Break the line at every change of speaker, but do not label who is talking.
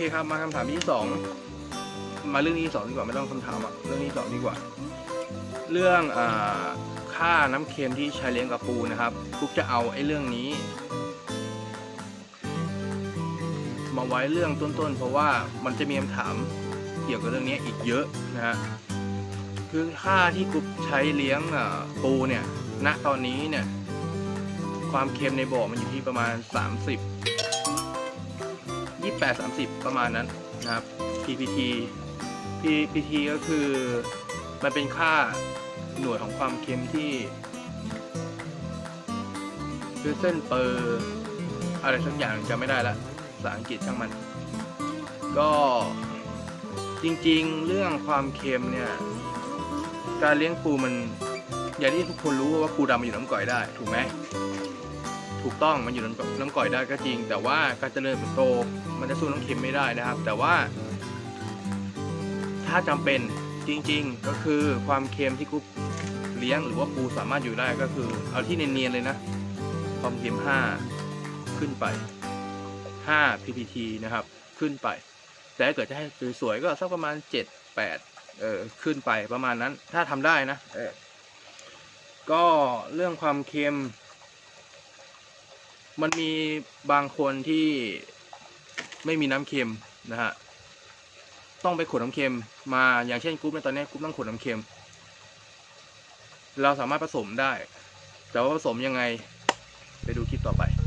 เคครับมาคำถามที่สองมาเรื่องที่สองดีกว่าไม่ต้องคำถามอะเรื่องที่สองดีกว่า เรื่องอาค่าน้ำเค็มที่ใช้เลี้ยงกับปูนะครับกุ๊กจะเอาไอ้เรื่องนี้ มาไว้เรื่องต้นๆ เพราะว่ามันจะมีคำถามเกี่ยวกับเรื่องนี้อีกเยอะนะฮะคือค่าที่กุ๊กใช้เลี้ยงปูเนี่ยณตอนนี้เนี่ยความเค็มในบ่อมันอยู่ที่ประมาณ 30 28 30 ประมาณนั้นนะครับ ppt ppt ก็คือมันเป็นค่าหน่วยของความเค็มที่คือเส้นเปอร์อะไรสักอย่างจำไม่ได้ละภาษาอังกฤษช่างมัน ก็จริงๆ เรื่องความเค็มเนี่ย การเลี้ยงปูมัน อย่างที่ทุกคนรู้ว่าปูดำมันอยู่น้ำก่อยได้ ถูกไหม ถูกต้องมันอยู่น้ำน้ำก่อยได้ก็จริง แต่ว่าการเจริญเติบโตมันจะสู้น้ำเค็มไม่ได้นะครับ แต่ว่า ถ้าจำเป็นจริง ๆ ก็คือความเค็มที่กุ๊กเลี้ยงหรือว่าปูสามารถอยู่ได้ก็คือ เอาที่เนียนๆเลยนะ ความเค็ม5 ขึ้นไป 5 ppt นะครับ ขึ้นไป แต่ถ้าเกิดจะให้สวยๆก็สักประมาณ 7 8เออขึ้นไปประมาณนั้น ถ้าทำได้นะเออก็เรื่องความเค็ม มันมีบางคนที่ไม่มีน้ำเค็มนะฮะต้องไปขนน้ำเค็มมาอย่างเช่นกรุ๊ปในตอนนี้กรุ๊ปต้องขนน้ำเค็ม เราสามารถผสมได้ แต่ว่าผสมยังไงไปดูคลิปต่อไป